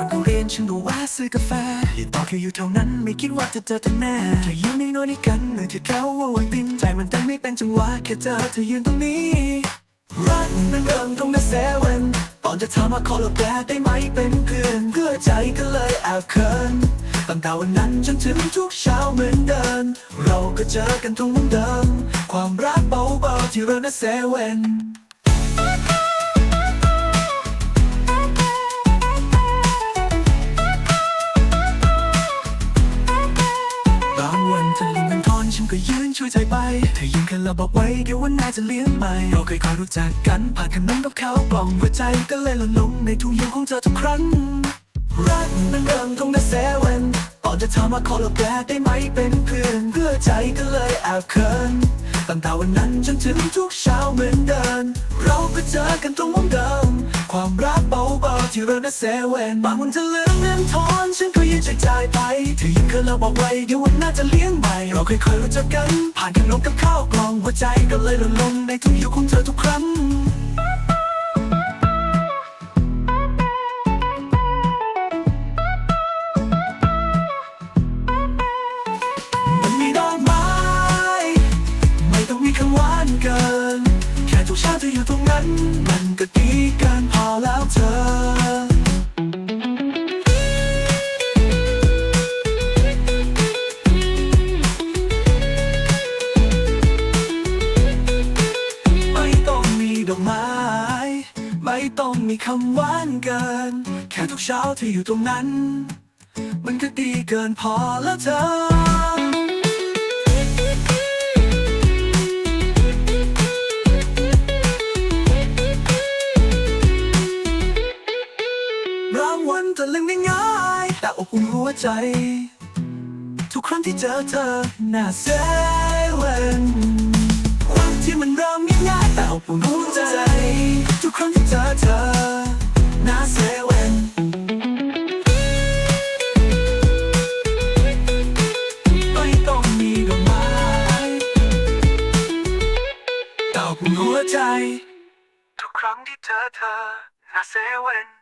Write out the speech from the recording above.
ตอนกูเรียนฉันก็แวะซื้อกาแฟย่าต่อแค่อยู่เท่านั้นไม่คิดว่าจะเจอเธอแน่แค่ยืนนิ่งๆด้วยกันเหมือนที่เขาว่าวันตินใจมันเต้นไม่เป็นจังหวะแค่เจอเธอยืนตรงนี้รักมันเริ่มตรงนั้นเซเว่นตอนจะถามว่าขอลบแปลได้ไหมเป็นเพื่อนเพื่อใจก็เลยแอบเขินตั้งแต่วันนั้นจนถึงทุกเช้าเหมือนเดิมเราก็เจอกันตรงเดิม ความรักเบาๆที่เรานั้นเซเว่น เธอยิ้มแค่เราบอกไว้เดี๋ยววันหน้าจะเลี้ยงใหม่เราเคยคอยรู้จักกันผ่านขนมกับข้าวกล่องหัวใจก็เลยหล่นลงในทุ่งยงของเธอทุกครั้งรักมันเริ่มตรงนั้นเซเว่นตอนจะถามาขอลบแปลได้ไหมเป็นเพื่อนเพื่อใจก็เลยแอบเขินตั้งแต่วันนั้นจนถึงทุกเช้าเหมือนเดิมเราก็เจอกันตรงวงเดิม ความรักบ ที่เรานั้เซเว่นบางวันเธอเหลือเงินทอนฉันก็ยืนใจจ่ายไปเธอยิ้มเคยเราบอกไว้เดี๋ยววันหน้าจะเลี้ยงใหม่เราเคยเคยรู้จักกัน ผ่านขนมกับข้าวกล่องหัวใจก็เลยหล่นลงในทุ่งหิวของเธอทุกครั้งมันมีดอก ดอกไม้ ไม่ต้องมีคำหวานเกิน แค่ทุกเช้าเธออยู่ตรงนั้น มันก็ดีเกินพอแล้วเธอรางวัลจะเล่นง่ายๆแต่อบอุ่นหัวใจ ทุกครั้งที่เจอเธอหน้าเซเว่นายๆแต่อบอุ่นหัวใจ ทุกครั้งที่เจอเธอหน้าเซเว่นไม่ต้องมีดอกไม้แต่อบอุ่นหัวใจ ทุกครั้งที่เจอเธอหน้าเซเว่น